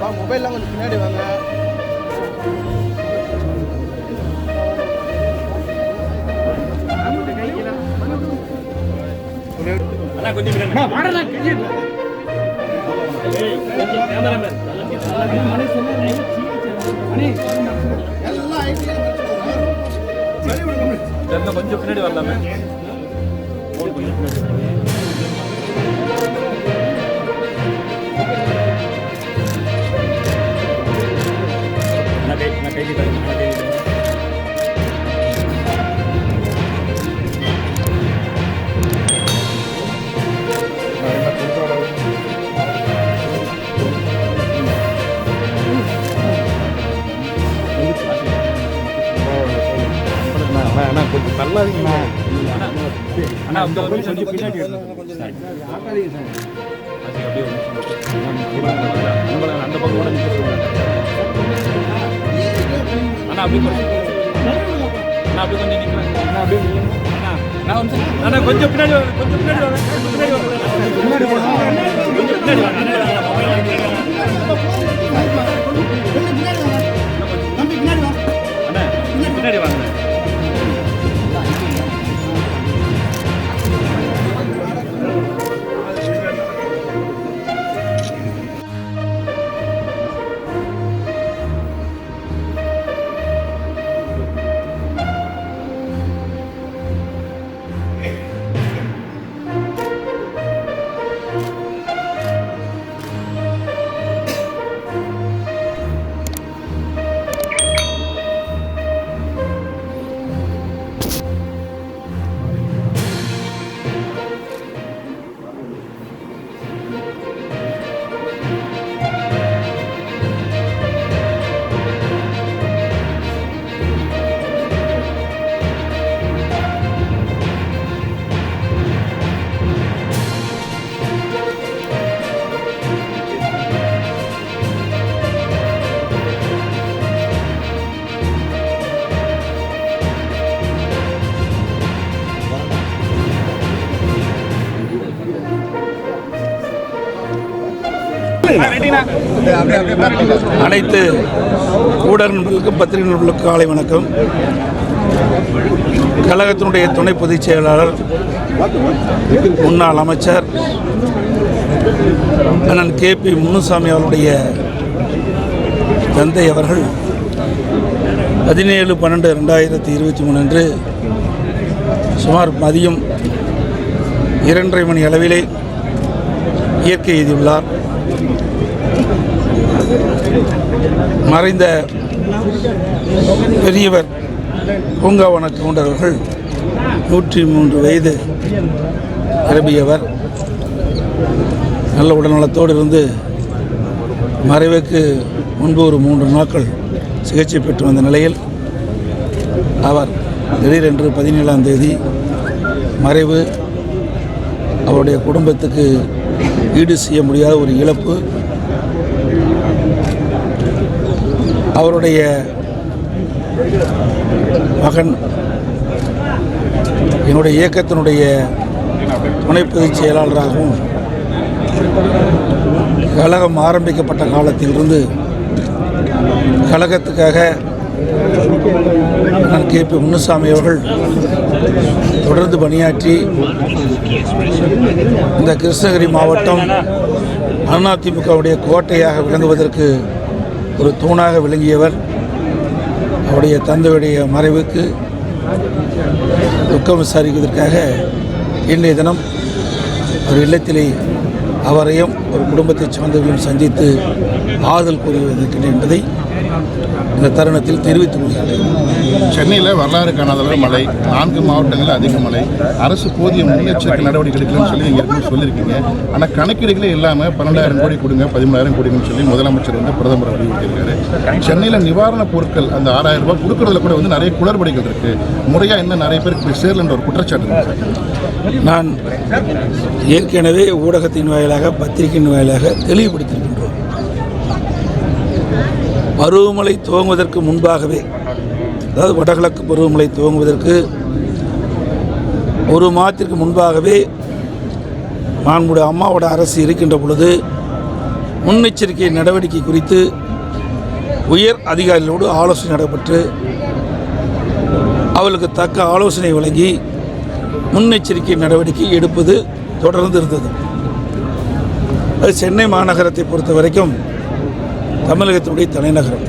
மொபைல்லாம் கொஞ்சம் பின்னாடி வாங்க. கொஞ்சம் பின்னாடி வரலாமே. கொஞ்சம் பின்னாடி நான் அண்ணா கொஞ்சம் தள்ளாதீங்கண்ணா அண்ணா அந்த கொஞ்சம் பின்னாடி சார் அந்த பக்கம் கூட நிற்க சொல்லுங்க. அண்ணா அப்படி கொஞ்சம் அண்ணா அப்படி கொஞ்சம் நிக்கலாம் அண்ணா அப்படியே. அண்ணா நான் வந்து அண்ணா கொஞ்சம் பின்னாடி கொஞ்சம் பின்னாடி பின்னாடி கொஞ்சம் அண்ணா பின்னாடி வாங்க. அனைத்து ஊடக நண்பர்களுக்கும் பத்திரிகை நண்பர்களுக்கும் காலை வணக்கம். கழகத்தினுடைய துணை பொதுச் செயலாளர் முன்னாள் அமைச்சர் அண்ணன் கே பி முனுசாமி அவருடைய தந்தை அவர்கள் பதினேழு பன்னெண்டு ரெண்டாயிரத்தி இருபத்தி மூணு அன்று சுமார் மதியம் இரண்டரை மணி அளவிலே இயற்கை எழுதியுள்ளார். மறைந்த பெரியவர் பூங்காவன கவுண்டர்கள் நூற்றி மூன்று வயது நிரம்பியவர். நல்ல உடல்நலத்தோடு இருந்து மறைவுக்கு முன்பு ஒரு மூன்று நாட்கள் சிகிச்சை பெற்று வந்த நிலையில் அவர் திடீரென்று பதினேழாம் தேதி மறைவு. அவருடைய குடும்பத்துக்கு ஈடு செய்ய முடியாத ஒரு இழப்பு. அவருடைய மகன் என்னுடைய இயக்கத்தினுடைய துணை பொதுச் செயலாளராகவும் கழகம் ஆரம்பிக்கப்பட்ட காலத்திலிருந்து கழகத்துக்காக நான் கே பி முனுசாமி அவர்கள் தொடர்ந்து பணியாற்றி இந்த கிருஷ்ணகிரி மாவட்டம் அதிமுகவுடைய கோட்டையாக விளங்குவதற்கு ஒரு தூணாக விளங்கியவர். அவருடைய தந்தையுடைய மறைவுக்கு துக்கம் விசாரிப்பதற்காக இன்றைய தினம் ஒரு இல்லத்திலே அவரையும் ஒரு குடும்பத்தைச் சார்ந்தவர்களையும் சந்தித்து ஆறுதல் கூறி வந்திருக்கின்றேன் என்பதை இந்த தருணத்தில் தெரிவித்துக் கொள்கிறேன். சென்னையில் வரலாறு காணாத மழை நான்கு மாவட்டங்களில் அதிக மழை அரசு போதிய முன்னெச்சரிக்கை நடவடிக்கை எடுக்கலன்னு சொல்லி நீங்கள் ஏற்கனவே சொல்லியிருக்கீங்க. ஆனால் கணக்கீடுகளே இல்லாமல் பன்னெண்டாயிரம் கோடி கொடுங்க பதிமூணாயிரம் கோடிங்கன்னு சொல்லி முதலமைச்சர் வந்து பிரதமர் வலியுறுத்தியிருக்காரு சென்னையில் நிவாரணப் பொருட்கள் அந்த ஆறாயிரம் ரூபாய் கொடுக்கறதுல கூட வந்து நிறைய குளறுபடிகள் இருக்கு. முறையாக இன்னும் நிறைய பேருக்கு போய் சேரலன்ற ஒரு குற்றச்சாட்டு நான் ஏற்கனவே ஊடகத்தின் வாயிலாக பத்திரிகையின் வாயிலாக தெளிவுபடுத்தியிருக்கின்றோம் பருவமழை துவங்குவதற்கு முன்பாகவே அதாவது வடகிழக்கு பருவமழை துவங்குவதற்கு ஒரு மாதத்திற்கு முன்பாகவே நம்முடைய அம்மாவோட அரசு இருக்கின்ற பொழுது முன்னெச்சரிக்கை நடவடிக்கை குறித்து உயர் அதிகாரிகளோடு ஆலோசனை நடைபெற்று அவளுக்கு தக்க ஆலோசனை வழங்கி முன்னெச்சரிக்கை நடவடிக்கை எடுப்பது தொடர்ந்து இருந்தது. அது சென்னை மாநகரத்தை பொறுத்த வரைக்கும் தமிழகத்தினுடைய தலைநகரம்.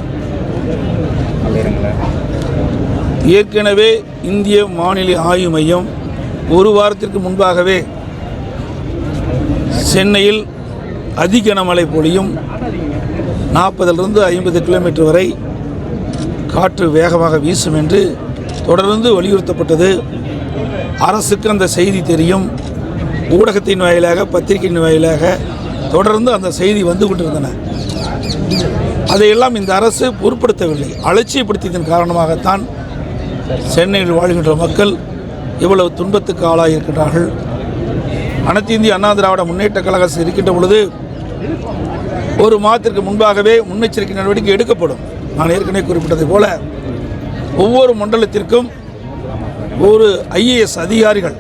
ஏற்கனவே இந்திய வானிலை ஆய்வு மையம் ஒரு வாரத்திற்கு முன்பாகவே சென்னையில் அதிகனமழை பொழியும் நாற்பதிலிருந்து ஐம்பது கிலோமீட்டர் வரை காற்று வேகமாக வீசும் என்று தொடர்ந்து வலியுறுத்தப்பட்டது. அரசுக்கு அந்த செய்தி தெரியும். ஊடகத்தின் வாயிலாக பத்திரிகையின் வாயிலாக தொடர்ந்து அந்த செய்தி வந்து கொண்டிருந்தன. அதையெல்லாம் இந்த அரசு பொருட்படுத்தவில்லை. அலட்சியப்படுத்தியதன் காரணமாகத்தான் சென்னையில் வாழ்கின்ற மக்கள் இவ்வளவு துன்பத்துக்கு ஆளாக இருக்கிறார்கள் அனைத்து இந்திய அண்ணா திராவிட முன்னேற்ற கழக அரசு இருக்கின்ற பொழுது ஒரு மாதத்திற்கு முன்பாகவே முன்னெச்சரிக்கை நடவடிக்கை எடுக்கப்படும். நான் ஏற்கனவே குறிப்பிட்டதை போல ஒவ்வொரு மண்டலத்திற்கும் ஒரு ஐஏஎஸ் அதிகாரிகள்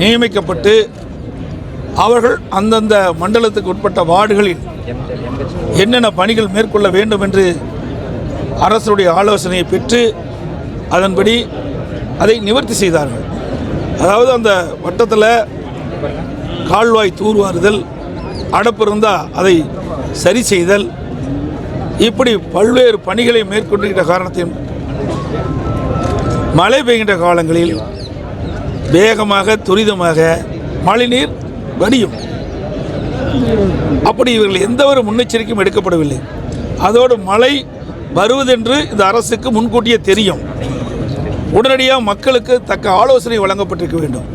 நியமிக்கப்பட்டு அவர்கள் அந்தந்த மண்டலத்துக்கு உட்பட்ட வார்டுகளில் என்னென்ன பணிகள் மேற்கொள்ள வேண்டும் என்று அரசுடைய ஆலோசனையை பெற்று அதன்படி அதை நிவர்த்தி செய்தார்கள். அதாவது அந்த வட்டத்தில் கால்வாய் தூர்வாறுதல் அடப்பு இருந்தால் அதை சரி செய்தல் இப்படி பல்வேறு பணிகளை மேற்கொண்டுகின்ற காரணத்தின் மழை பெய்கின்ற காலங்களில் வேகமாக துரிதமாக மழைநீர் வடியும். அப்படி இவர்கள் எந்த ஒரு முன்னெச்சரிக்கையும் எடுக்கப்படவில்லை. அதோடு மழை வருவதென்று இந்த அரசுக்கு முன்கூட்டியே தெரியும். உடனடியாக மக்களுக்கு தக்க ஆலோசனை வழங்கப்பட்டிருக்க வேண்டும்.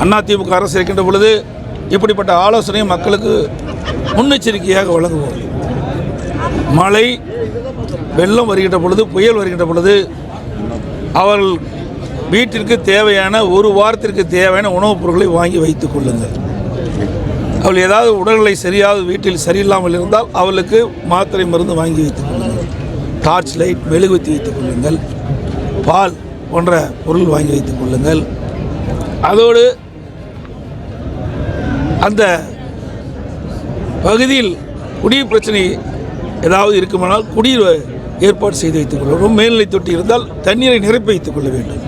அதிமுக அரசு இருக்கின்ற பொழுது இப்படிப்பட்ட ஆலோசனையை மக்களுக்கு முன்னெச்சரிக்கையாக வழங்குவோம். மழை வெள்ளம் வருகின்ற பொழுது புயல் வருகின்ற பொழுது அவர்கள் வீட்டிற்கு தேவையான ஒரு வாரத்திற்கு தேவையான உணவுப் பொருட்களை வாங்கி வைத்துக் கொள்ளுங்கள். அவள் ஏதாவது உடல்நிலை சரியாக வீட்டில் சரியில்லாமல் இருந்தால் அவளுக்கு மாத்திரை மருந்து வாங்கி வைத்துக் கொள்ளுங்கள். டார்ச் லைட் மெழுகுவத்தி வைத்துக் கொள்ளுங்கள். பால் போன்ற பொருள் வாங்கி வைத்துக் கொள்ளுங்கள். அதோடு அந்த பகுதியில் குடிநீர் பிரச்சனை ஏதாவது இருக்குமானால் குடிநீர் ஏற்பாடு செய்து வைத்துக் கொள்ளும் மேல்நிலை தொட்டி இருந்தால் தண்ணீரை நிரப்பி வைத்துக் கொள்ள வேண்டும்.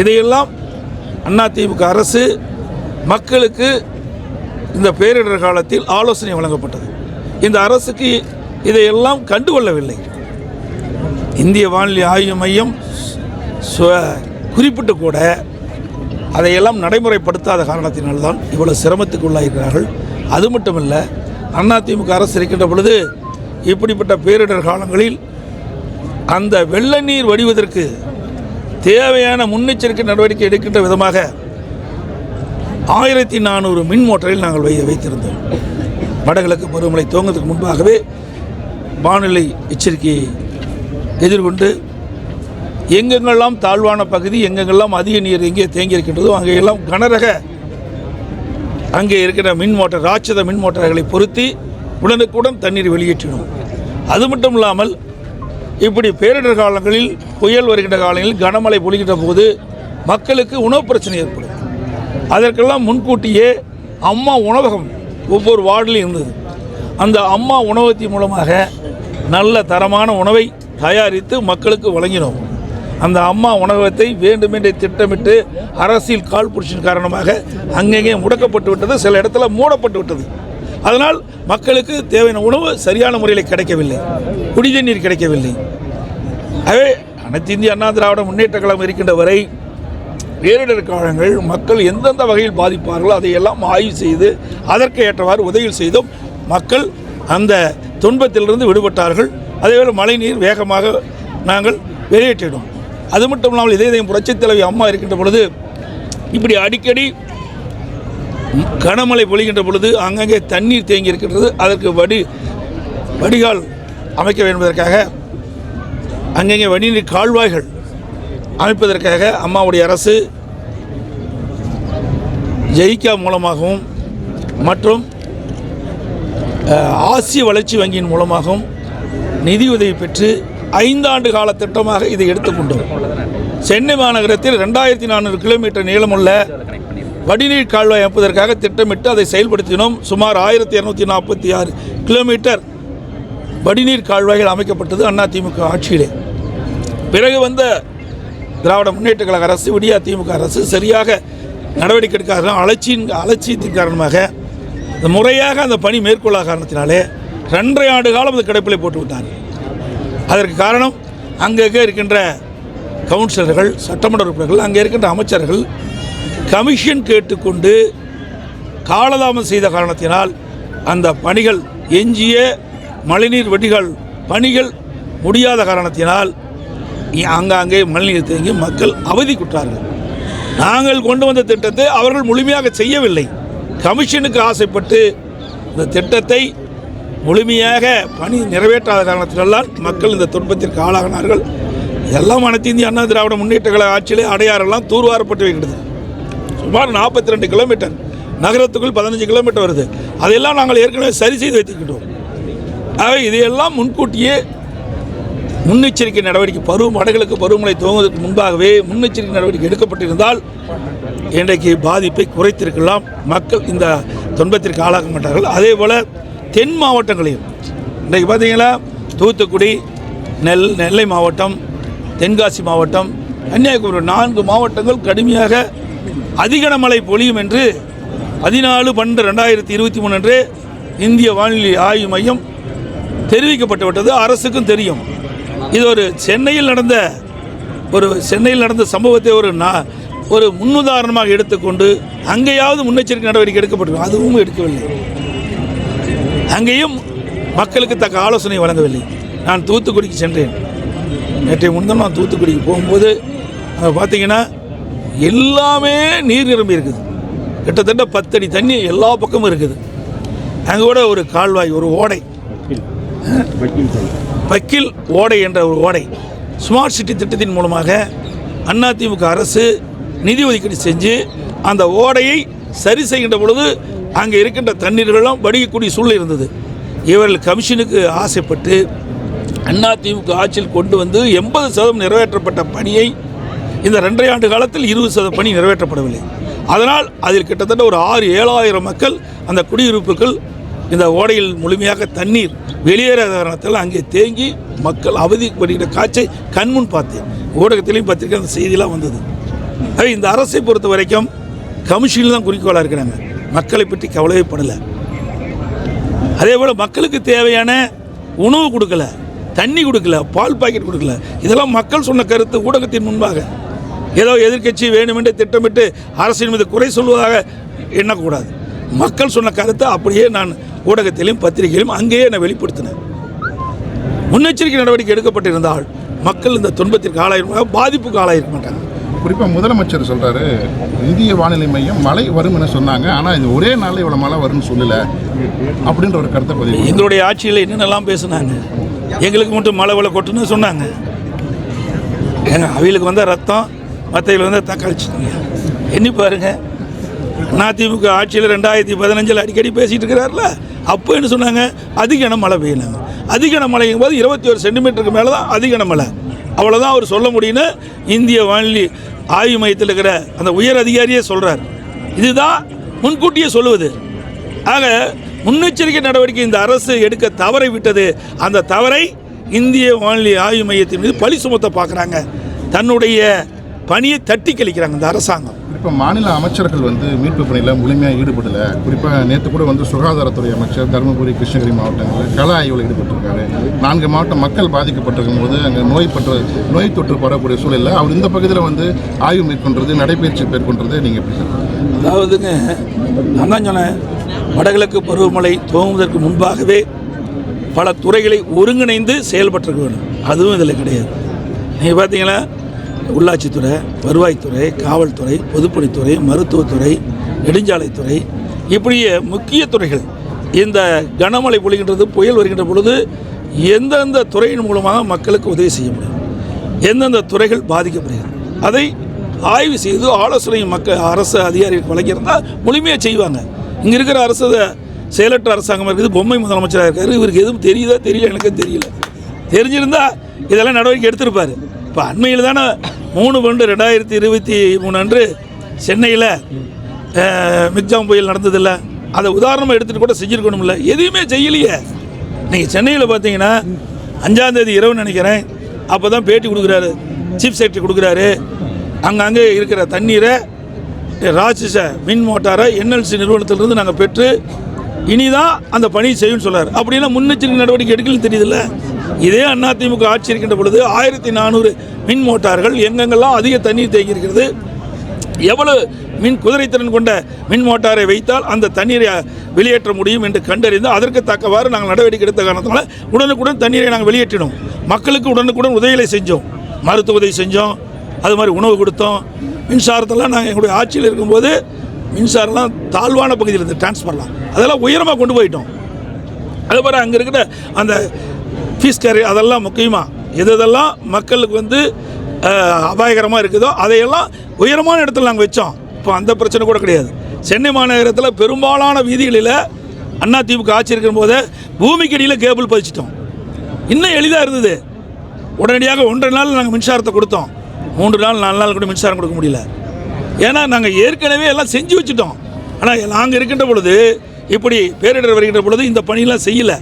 இதையெல்லாம் அதிமுக அரசு மக்களுக்கு இந்த பேரிடர் காலத்தில் ஆலோசனை வழங்கப்பட்டது. இந்த அரசுக்கு இதையெல்லாம் கண்டுகொள்ளவில்லை. இந்திய வானிலை ஆய்வு மையம் குறிப்பிட்டு கூட அதையெல்லாம் நடைமுறைப்படுத்தாத காரணத்தினால்தான் இவ்வளவு சிரமத்துக்கு உள்ளாகிறார்கள் அது மட்டுமல்ல அதிமுக அரசு இருக்கின்ற பொழுது இப்படிப்பட்ட பேரிடர் காலங்களில் அந்த வெள்ள நீர் வடிவதற்கு தேவையான முன்னெச்சரிக்கை நடவடிக்கை எடுக்கின்ற விதமாக ஆயிரத்தி நானூறு மின் மோட்டரில் நாங்கள் வை வைத்திருந்தோம். வடகிழக்கு பருவமழை துவங்குவதற்கு முன்பாகவே வானிலை எச்சரிக்கையை எதிர்கொண்டு எங்கெங்கெல்லாம் தாழ்வான பகுதி எங்கெங்கெல்லாம் அதிக நீர் எங்கே தேங்கி இருக்கின்றதோ அங்கெல்லாம் கனரக அங்கே இருக்கிற மின் மோட்டார் ராட்சத மின் மோட்டார்களை பொருத்தி உடனுக்குடன் தண்ணீர் வெளியேற்றினோம். அது மட்டும் இல்லாமல் இப்படி பேரிடர் காலங்களில் புயல் வருகின்ற காலங்களில் கனமழை பொழிகின்ற போது மக்களுக்கு உணவு பிரச்சனை ஏற்படும். அதற்கெல்லாம் முன்கூட்டியே அம்மா உணவகம் ஒவ்வொரு வார்டிலும் இருந்தது. அந்த அம்மா உணவகத்தின் மூலமாக நல்ல தரமான உணவை தயாரித்து மக்களுக்கு வழங்கினோம். அந்த அம்மா உணவகத்தை வேண்டுமென்றே திட்டமிட்டு அரசியல் கால் புடிச்சின் காரணமாக அங்கங்கே முடக்கப்பட்டு விட்டது சில இடத்துல மூடப்பட்டு விட்டது. அதனால் மக்களுக்கு தேவையான உணவு சரியான முறையில் கிடைக்கவில்லை. குடிநீர் கிடைக்கவில்லை. ஆகவே அனைத்து இந்திய அண்ணா திராவிட முன்னேற்ற கழகம் இருக்கின்ற வரை பேரிடர் காலங்கள் மக்கள் எந்தெந்த வகையில் பாதிப்பார்களோ அதையெல்லாம் ஆய்வு செய்து அதற்கு ஏற்றவாறு உதவிகள் செய்தும் மக்கள் அந்த துன்பத்திலிருந்து விடுபட்டார்கள். அதேபோல் மழைநீர் வேகமாக நாங்கள் வெளியேற்றிடும் அது மட்டும் இல்லாமல் இதே இதயம் புரட்சித் தலைவி அம்மா இருக்கின்ற பொழுது இப்படி அடிக்கடி கனமழை பொழிகின்ற பொழுது அங்கங்கே தண்ணீர் தேங்கி இருக்கின்றது. அதற்கு வடி வடிகால் அமைக்க வேண்டுவதற்காக அங்கங்கே வடிநீர் கால்வாய்கள் அமைப்பதற்காக அம்மாவுடைய அரசு ஜெயிக்கா மூலமாகவும் மற்றும் ஆசிய வளர்ச்சி வங்கியின் மூலமாகவும் நிதியுதவி பெற்று ஐந்தாண்டு கால திட்டமாக இதை எடுத்துக்கொண்டோம் சென்னை மாநகரத்தில் ரெண்டாயிரத்தி நானூறு கிலோமீட்டர் நீளமுள்ள வடிநீர் கால்வாய் அமைப்பதற்காக திட்டமிட்டு அதை செயல்படுத்தினோம். சுமார் ஆயிரத்தி இரநூத்தி நாற்பத்தி ஆறு கிலோமீட்டர் வடிநீர் கால்வாய்கள் அமைக்கப்பட்டது அதிமுக ஆட்சியிலே. பிறகு வந்த திராவிட முன்னேற்ற கழக அரசு விடியா திமுக அரசு சரியாக நடவடிக்கை எடுக்காத அலட்சியின் அலட்சியத்தின் காரணமாக இந்த முறையாக அந்த பணி மேற்கொள்ளாத காரணத்தினாலே ரெண்டரை ஆண்டு காலம் அந்த கிடப்பிலை போட்டு விட்டாங்க அதற்கு காரணம் அங்கங்கே இருக்கின்ற கவுன்சிலர்கள் சட்டமன்ற உறுப்பினர்கள் அங்கே இருக்கின்ற அமைச்சர்கள் கமிஷன் கேட்டுக்கொண்டு காலதாமதம் செய்த காரணத்தினால் அந்த பணிகள் எஞ்சிய மழைநீர் வெடிகள் பணிகள் முடியாத காரணத்தினால் ஆங்காங்கே மழைநீர் தேங்கி மக்கள் அவதிக்குற்றார்கள் நாங்கள் கொண்டு வந்த திட்டத்தை அவர்கள் முழுமையாக செய்யவில்லை. கமிஷனுக்கு ஆசைப்பட்டு இந்த திட்டத்தை முழுமையாக பணி நிறைவேற்றாத காரணத்தினால் மக்கள் இந்த துன்பத்திற்கு ஆளாகினார்கள். எல்லாம் அனைத்து இந்திய அண்ணா திராவிட முன்னேற்ற கழக ஆட்சியிலே அடையாறெல்லாம் தூர்வாரப்பட்டு வைக்கிறது. சுமார் நாற்பத்தி ரெண்டு கிலோமீட்டர் நகரத்துக்குள் பதினஞ்சு கிலோமீட்டர் வருது. அதையெல்லாம் நாங்கள் ஏற்கனவே சரி செய்து வைத்துக்கிட்டோம் ஆகவே இதையெல்லாம் முன்கூட்டியே முன்னெச்சரிக்கை நடவடிக்கை பருவ மடைகளுக்கு பருவமழை துவங்குவதற்கு முன்பாகவே முன்னெச்சரிக்கை நடவடிக்கை எடுக்கப்பட்டிருந்தால் இன்றைக்கு பாதிப்பை குறைத்திருக்கலாம். மக்கள் இந்த துன்பத்திற்கு ஆளாக மாட்டார்கள். அதே போல் தென் மாவட்டங்களையும். இன்றைக்கு பார்த்தீங்கன்னா தூத்துக்குடி நெல் நெல்லை மாவட்டம் தென்காசி மாவட்டம் கன்னியாகுமரி நான்கு மாவட்டங்கள் கடுமையாக அதிகன மழை பொழியும் என்று பதினாலு பன்னெண்டு ரெண்டாயிரத்தி இருபத்தி மூணு அன்று இந்திய வானிலை ஆய்வு மையம் தெரிவிக்கப்பட்டு விட்டது. அரசுக்கும் தெரியும். இது ஒரு சென்னையில் நடந்த ஒரு சென்னையில் நடந்த சம்பவத்தை ஒரு நான் ஒரு முன்னுதாரணமாக எடுத்துக்கொண்டு அங்கேயாவது முன்னெச்சரிக்கை நடவடிக்கை எடுக்கப்பட்டு அதுவும் எடுக்கவில்லை. அங்கேயும் மக்களுக்கு தக்க ஆலோசனை வழங்கவில்லை. நான் தூத்துக்குடிக்கு சென்றேன். நேற்றைய முன்தான் நான் தூத்துக்குடிக்கு போகும்போது அங்கே பார்த்தீங்கன்னா எல்லாமே நீர் நிரம்பி இருக்குது. கிட்டத்தட்ட பத்தடி தண்ணி எல்லா பக்கமும் இருக்குது. அங்கே கூட ஒரு கால்வாய் ஒரு ஓடை. வக்கீல் ஓடை என்ற ஒரு ஓடை ஸ்மார்ட் சிட்டி திட்டத்தின் மூலமாக அதிமுக அரசு நிதி ஒதுக்கீடு செஞ்சு அந்த ஓடையை சரி செய்கின்ற பொழுது அங்கே இருக்கின்ற தண்ணீர்களும் வடிக்கக்கூடிய சூழ்நிலை இருந்தது. இவர்கள் கமிஷனுக்கு ஆசைப்பட்டு அதிமுக ஆட்சியில் கொண்டு வந்து எண்பது சதவீதம் நிறைவேற்றப்பட்ட பணியை இந்த ரெண்டரை ஆண்டு காலத்தில் இருபது சதவீத பணி நிறைவேற்றப்படவில்லை. அதனால் அதில் கிட்டத்தட்ட ஒரு ஆறு ஏழாயிரம் மக்கள் அந்த குடியிருப்புகள் இந்த ஓடையில் முழுமையாக தண்ணீர் வெளியேறாத காரணத்தில் அங்கே தேங்கி மக்கள் அவதிப்படுகிற காட்சை கண்முன் பார்த்தேன். ஊடகத்திலையும் பத்திரிக்கை அந்த செய்தியெல்லாம் வந்தது. ஆக இந்த அரசை பொறுத்த வரைக்கும் கமிஷனில் தான் குறிக்கோளாக இருக்கிறாங்க. மக்களை பற்றி கவலையே படலை. அதே போல் மக்களுக்கு தேவையான உணவு கொடுக்கல தண்ணி கொடுக்கல பால் பாக்கெட் கொடுக்கல. இதெல்லாம் மக்கள் சொன்ன கருத்து ஊடகத்தின் முன்பாக. ஏதோ எதிர்க்கட்சி வேணுமென்று திட்டமிட்டு அரசின் மீது குறை சொல்வதாக எண்ணக்கூடாது. மக்கள் சொன்ன கருத்தை அப்படியே நான் ஊடகத்திலும் பத்திரிகையிலும் அங்கேயே நான் வெளிப்படுத்தினேன் முன்னெச்சரிக்கை நடவடிக்கை எடுக்கப்பட்டிருந்தால் மக்கள் இந்த துன்பத்திற்கு ஆளாயிருக்க பாதிப்புக்கு ஆளாயிருக்க மாட்டாங்க. குறிப்பாக முதலமைச்சர் சொல்றாரு இந்திய வானிலை மையம் மழை வரும் என சொன்னாங்க ஆனால் இது ஒரே நாளில் இவ்வளோ மழை வரும்னு சொல்லல அப்படின்ற ஒரு கருத்தை பதிவு எங்களுடைய ஆட்சியில் என்னென்னலாம் பேசுனாங்க எங்களுக்கு மட்டும் மழை விலை கொட்டுன்னு சொன்னாங்க. ஏங்க அவிகளுக்கு வந்தால் ரத்தம் மற்றவங்களுக்கு வந்தால் தக்காளி சட்னி. எண்ணி நான் அதிமுக ஆட்சியில் ரெண்டாயிரத்தி பதினஞ்சில் அடிக்கடி பேசிகிட்டு இருக்கிறார்ல. அப்போ என்ன சொன்னாங்க? அதிக மழை பெய்யினாங்க அதிக மழைங்கும் போது இருபத்தி ஒரு சென்டிமீட்டருக்கு மேலே தான் அதிக மழை. அவ்வளோதான் அவர் சொல்ல முடியும்னு இந்திய வானிலை ஆய்வு மையத்தில் இருக்கிற அந்த உயர் அதிகாரியே சொல்கிறார் இதுதான் முன்கூட்டியே சொல்லுவது. ஆக முன்னெச்சரிக்கை நடவடிக்கை இந்த அரசு எடுக்க தவறை விட்டது. அந்த தவறை இந்திய வானிலை ஆய்வு மையத்தின் மீது பழி சுமத்த பார்க்குறாங்க. தன்னுடைய பணியை தட்டி கழிக்கிறாங்க இந்த அரசாங்கம். இப்போ மாநில அமைச்சர்கள் வந்து மீட்பு பணியில் முழுமையாக ஈடுபடல. குறிப்பாக நேற்று கூட வந்து சுகாதாரத்துறை அமைச்சர் தருமபுரி கிருஷ்ணகிரி மாவட்டங்களில் கள ஆய்வில் ஈடுபட்டிருக்காரு. நான்கு மாவட்ட மக்கள் பாதிக்கப்பட்டிருக்கும் போது அங்கே நோய் பற்ற நோய் தொற்று பரவக்கூடிய சூழலில் அவர் இந்த பகுதியில் வந்து ஆய்வு மேற்கொண்டது நடைபயிற்சி மேற்கொண்டது நீங்கள் எப்படி அதாவதுங்க நான் தான் சொன்னேன் வடகிழக்கு பருவமழை துவங்குவதற்கு முன்பாகவே பல துறைகளை ஒருங்கிணைந்து செயல்பட்டிருக்க வேண்டும். அதுவும் இதில் கிடையாது. நீங்கள் பார்த்தீங்கன்னா உள்ளாட்சித்துறை வருவாய்த்துறை காவல்துறை பொதுப்பணித்துறை மருத்துவத்துறை நெடுஞ்சாலைத்துறை இப்படியே முக்கிய துறைகள். இந்த கனமழை பொழிகின்றது புயல் வருகின்ற பொழுது எந்தெந்த துறையின் மூலமாக மக்களுக்கு உதவி செய்ய முடியும்? எந்தெந்த துறைகள் பாதிக்கப்படுகிறது? அதை ஆய்வு செய்து ஆலோசனை மக்கள் அரசு அதிகாரிகளுக்கு வழங்கியிருந்தால் முழுமையாக செய்வாங்க. இங்கே இருக்கிற அரசு செயலற்ற அரசாங்கமாக இருக்குது பொம்மை முதலமைச்சராக இருக்காரு இவருக்கு எதுவும் தெரியுதா தெரியல எனக்கு தெரியல. தெரிஞ்சிருந்தா இதெல்லாம் நடவடிக்கை எடுத்திருப்பார். இப்போ அண்மையில் தானே மூணு பண்டு ரெண்டாயிரத்தி இருபத்தி மூணு அன்று சென்னையில் மிக்ஜாம் புயல் நடந்ததில்ல. அதை உதாரணமாக எடுத்துகிட்டு கூட செஞ்சுருக்கணும்ல. எதுவுமே செய்யலையே. நீங்கள் சென்னையில் பார்த்தீங்கன்னா அஞ்சாந்தேதி இரவு நினைக்கிறேன். அப்போ தான் பேட்டி கொடுக்குறாரு. சீஃப் செக்ரட்டரி கொடுக்குறாரு. அங்கங்கே இருக்கிற தண்ணீரை ராட்சச மின் மோட்டாரை என்எல்சி நிறுவனத்திலிருந்து நாங்கள் பெற்று இனிதான் அந்த பணி செய்யும் சொல்றாரு. அப்படின்னா முன்னெச்சரிக்கை நடவடிக்கை எடுக்கலன்னு தெரியுதுல்ல. இதே அதிமுக ஆட்சி இருக்கின்ற பொழுது ஆயிரத்தி நானூறு மின் மோட்டார்கள் எங்கெங்கெல்லாம் அதிக தண்ணீர் தேங்கியிருக்கிறது எவ்வளவு மின் குதிரைத்திறன் கொண்ட மின் மோட்டாரை வைத்தால் அந்த தண்ணீரை வெளியேற்ற முடியும் என்று கண்டறிந்து அதற்கு தக்கவாறு நாங்கள் நடவடிக்கை எடுத்த காரணத்தினால உடனுக்குடன் தண்ணீரை நாங்கள் வெளியேற்றினோம். மக்களுக்கு உடனுக்குடன் உதவிகளை செஞ்சோம். மருத்துவ உதவி செஞ்சோம். அது மாதிரி உணவு கொடுத்தோம். மின்சாரத்தெல்லாம் நாங்கள் எங்களுடைய ஆட்சியில் இருக்கும்போது மின்சாரம்லாம் தாழ்வான பகுதியில் இருந்து டிரான்ஸ்ஃபர்லாம் அதெல்லாம் உயரமாக கொண்டு போயிட்டோம். அதுபோல் அங்கே இருக்கிற அந்த ஃபீஸ் கேரி அதெல்லாம் முக்கியமாக எது எதெல்லாம் மக்களுக்கு வந்து அபாயகரமாக இருக்குதோ அதையெல்லாம் உயரமான இடத்துல நாங்கள் வச்சோம். இப்போ அந்த பிரச்சனை கூட கிடையாது. சென்னை மாநகரத்தில் பெரும்பாலான வீதிகளில் அண்ணா திமுக ஆட்சி இருக்கிற போதே பூமிக்கு அடியில் கேபிள் பதிச்சிட்டோம். இன்னும் எளிதாக இருந்தது. உடனடியாக ஒன்றரை நாள் நாங்கள் மின்சாரத்தை கொடுத்தோம். மூன்று நாள் நாலு நாள் கூட மின்சாரம் கொடுக்க முடியல. ஏன்னா நாங்கள் ஏற்கனவே எல்லாம் செஞ்சு வச்சுட்டோம். ஆனால் நாங்கள் இருக்கின்ற பொழுது இப்படி பேரிடர் வருகின்ற பொழுது இந்த பணியெல்லாம் செய்யலை.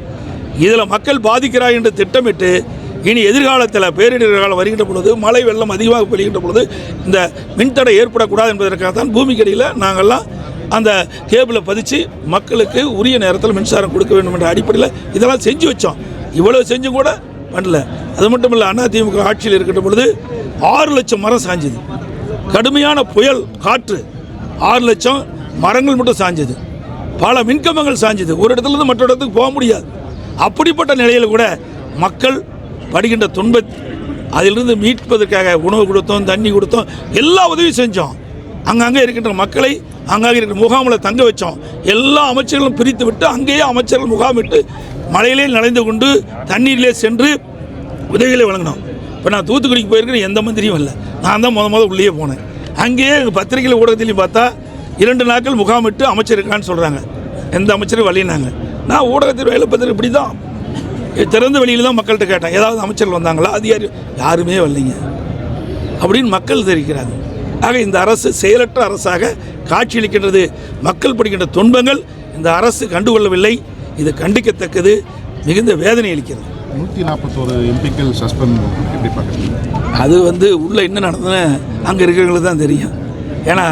இதில் மக்கள் பாதிக்கிறாய் என்று திட்டமிட்டு இனி எதிர்காலத்தில் பேரிடர் காலம் வருகின்ற பொழுது மழை வெள்ளம் அதிகமாக பெறுகின்ற பொழுது இந்த மின்தடை ஏற்படக்கூடாது என்பதற்காக தான் பூமிக்கடியில் நாங்கள்லாம் அந்த கேபிளை பதிச்சு மக்களுக்கு உரிய நேரத்தில் மின்சாரம் கொடுக்க வேண்டும் என்ற அடிப்படையில் இதெல்லாம் செஞ்சு வச்சோம். இவ்வளோ செஞ்சும் கூட பண்ணல. அது மட்டும் இல்லை அதிமுக ஆட்சியில் இருக்கின்ற பொழுது ஆறு லட்சம் மரம் சாஞ்சுது. கடுமையான புயல் காற்று ஆறு லட்சம் மரங்கள் மட்டும் சாஞ்சது. பல மின்கம்பங்கள் சாஞ்சுது. ஒரு இடத்துல இருந்து மற்ற இடத்துக்கு போக முடியாது. அப்படிப்பட்ட நிலையில் கூட மக்கள் படுகின்ற துன்ப அதிலிருந்து மீட்பதற்காக உணவு கொடுத்தோம் தண்ணி கொடுத்தோம் எல்லா உதவியும் செஞ்சோம். அங்கங்கே இருக்கின்ற மக்களை அங்கங்கே இருக்கிற முகாமில் தங்க வச்சோம். எல்லா அமைச்சர்களும் பிரித்து விட்டு அங்கேயே அமைச்சர்கள் முகாமிட்டு மழையிலே நனைந்து கொண்டு தண்ணீரிலே சென்று உதவிகளை வழங்கினோம். இப்போ நான் தூத்துக்குடிக்கு போயிருக்கேன் எந்த மந்திரியும் இல்லை நான் தான் முத முத உள்ளே போனேன். அங்கேயே பத்திரிகையில் ஊடகத்திலையும் பார்த்தா இரண்டு நாட்கள் முகாமிட்டு அமைச்சர் இருக்கான்னு சொல்கிறாங்க எந்த அமைச்சரும் வழியினாங்க நான் ஊடகத்தில் வேலை பத்திரிகை இப்படி தான் திறந்த வெளியில் தான் மக்கள்கிட்ட கேட்டேன். ஏதாவது அமைச்சர்கள் வந்தாங்களா? அதிகாரி யாருமே வரலைங்க. அப்படின்னு மக்கள் தெரிவிக்கிறாங்க. ஆக இந்த அரசு செயலற்ற அரசாக காட்சியளிக்கின்றது மக்கள் படுகின்ற துன்பங்கள் இந்த அரசு கண்டுகொள்ளவில்லை. இது கண்டிக்கத்தக்கது. மிகுந்த வேதனை அளிக்கிறது. நூற்றி நாற்பத்தோரு எம்பிக்கள் சஸ்பெண்ட் எப்படி பார்க்குறீங்க? அது வந்து உள்ளே என்ன நடந்ததுன்னு அங்கே இருக்கிறவங்களுக்கு தான் தெரியும். ஏன்னா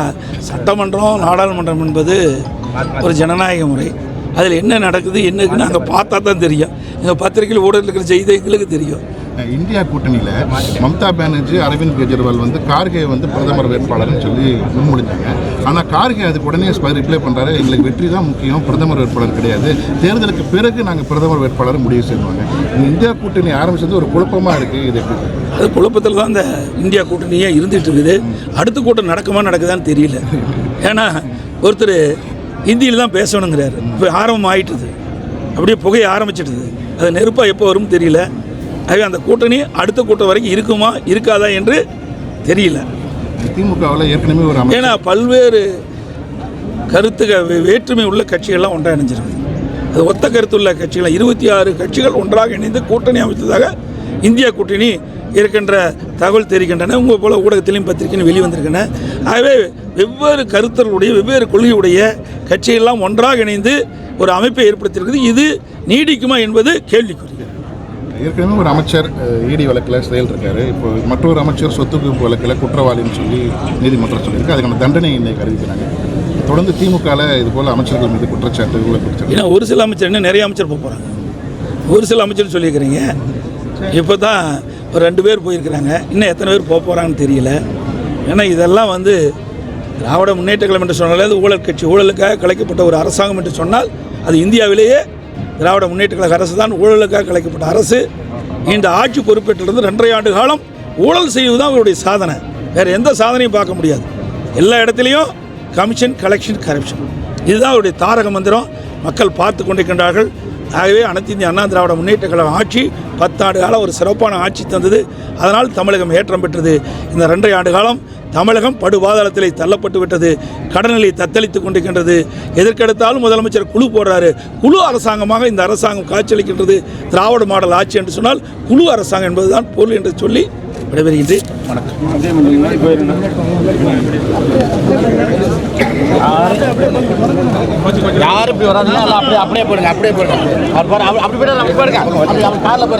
சட்டமன்றம் நாடாளுமன்றம் என்பது ஒரு ஜனநாயக முறை. அதில் என்ன நடக்குது என்ன இருக்குன்னு அங்கே பார்த்தா தான் தெரியும். எங்கள் பத்திரிகையில் ஊடகத்தில் இருக்கிற செய்தி எங்களுக்கு தெரியும். இந்தியா கூட்டணியில் மம்தா பானர்ஜி அரவிந்த் கெஜ்ரிவால் வந்து கார்கே வந்து பிரதமர் வேட்பாளர்னு சொல்லி முன்மொழிஞ்சாங்க. ஆனால் கார்கே அதுக்கு உடனே ரிப்ளை பண்ணுறாரு எங்களுக்கு வெற்றி தான் முக்கியம். பிரதமர் வேட்பாளர் கிடையாது. தேர்தலுக்கு பிறகு நாங்கள் பிரதமர் வேட்பாளர் முடிவு செய்வாங்க. இந்த இந்தியா கூட்டணி ஆரம்பிச்சது ஒரு குழப்பமாக இருக்குது இது எப்படி? அது குழப்பத்தில் தான் இந்த இந்தியா கூட்டணியே இருந்துகிட்டு இருக்குது. அடுத்த கூட்டம் நடக்குமா நடக்குதான்னு தெரியல. ஏன்னா ஒருத்தர் ஹிந்தியில் தான் பேசணுங்கிறாரு. இப்போ ஆரம்பம் ஆயிட்டுது. அப்படியே புகைய ஆரம்பிச்சிட்டுது. அது நெருப்பாக எப்போ வரும்னு தெரியல. ஆகவே அந்த கூட்டணி அடுத்த கூட்டம் வரைக்கும் இருக்குமா இருக்காதா என்று தெரியல. திமுகவில் ஏற்கனவே ஒரு ஏன்னா பல்வேறு கருத்துக வே- வேற்றுமை உள்ள கட்சிகள்லாம் ஒன்றாக இணைஞ்சிருக்கு அது ஒத்த கருத்துள்ள கட்சிகள் இருபத்தி ஆறு கட்சிகள் ஒன்றாக இணைந்து கூட்டணி அமைத்ததாக இந்தியா கூட்டணி இருக்கின்ற தகவல் தெரிவிக்கின்றன உங்கள் போல ஊடகத்திலையும் பத்திரிகையும் வெளிவந்திருக்கின்றன. ஆகவே வெவ்வேறு கருத்தர்களுடைய வெவ்வேறு கொள்கையுடைய கட்சிகள்லாம் ஒன்றாக இணைந்து ஒரு அமைப்பை ஏற்படுத்தியிருக்குது. இது நீடிக்குமா என்பது கேள்விக்குறி ஏற்கனவே ஒரு அமைச்சர் இடி வழக்கில் செயல் இருக்காரு. இப்போ மற்றொரு அமைச்சர் சொத்து குவிப்பு வழக்கில் குற்றவாளின்னு சொல்லி நீதிமன்றம் சொல்லியிருக்கு. அதுக்கான தண்டனை இன்னைக்கு அறிவிக்கிறாங்க. தொடர்ந்து திமுகவில் இது போல் அமைச்சர்கள் மீது குற்றச்சாட்டு ஏன்னா ஒரு சில அமைச்சர் இன்னும் நிறைய அமைச்சர் போக போகிறாங்க ஒரு சில அமைச்சர் சொல்லியிருக்கிறீங்க. இப்போ தான் ஒரு ரெண்டு பேர் போயிருக்கிறாங்க. இன்னும் எத்தனை பேர் போக போகிறாங்கன்னு தெரியல. ஏன்னா இதெல்லாம் வந்து திராவிட முன்னேற்ற கழகம் என்று சொன்னாலே அது ஊழல் கட்சி. ஊழலுக்காக கலைக்கப்பட்ட ஒரு அரசாங்கம் என்று சொன்னால் அது இந்தியாவிலேயே திராவிட முன்னேற்ற கழக அரசு தான் ஊழலுக்காக கலைக்கப்பட்ட அரசு. இந்த ஆட்சி பொறுப்பேற்றிலிருந்து ரெண்டரை ஆண்டு காலம் ஊழல் செய்வது தான் அவருடைய சாதனை. வேறு எந்த சாதனையும் பார்க்க முடியாது. எல்லா இடத்துலையும் கமிஷன் கலெக்ஷன் கரப்ஷன் இதுதான் அவருடைய தாரக மந்திரம். மக்கள் பார்த்து கொண்டிருக்கின்றார்கள். ஆகவே அனைத்து இந்திய அண்ணா திராவிட முன்னேற்ற கழக ஆட்சி பத்தாண்டு காலம் ஒரு சிறப்பான ஆட்சி தந்தது. அதனால் தமிழகம் ஏற்றம் பெற்றது. இந்த ரெண்டரை ஆண்டு காலம் தமிழகம் படுபாதாளத்திலே தள்ளப்பட்டு விட்டது. கடனிலை தத்தளித்துக் கொண்டிருக்கின்றது. எதற்கெடுத்தாலும் முதலமைச்சர் குழு போடுறாரு. குழு அரசாங்கமாக இந்த அரசாங்கம் காட்சியளிக்கின்றது. திராவிட மாடல் ஆட்சி என்று சொன்னால் குழு அரசாங்கம் என்பதுதான் பொருள் என்று சொல்லி விடைபெறுகின்றேன். வணக்கம். யாரும் இப்படி அப்படியே அப்படியே போடுங்க அப்படியே போடுங்க. அவர் பாரு அப்படி போயிடாரு அப்படி போடுங்க அப்படி அவர் காரில்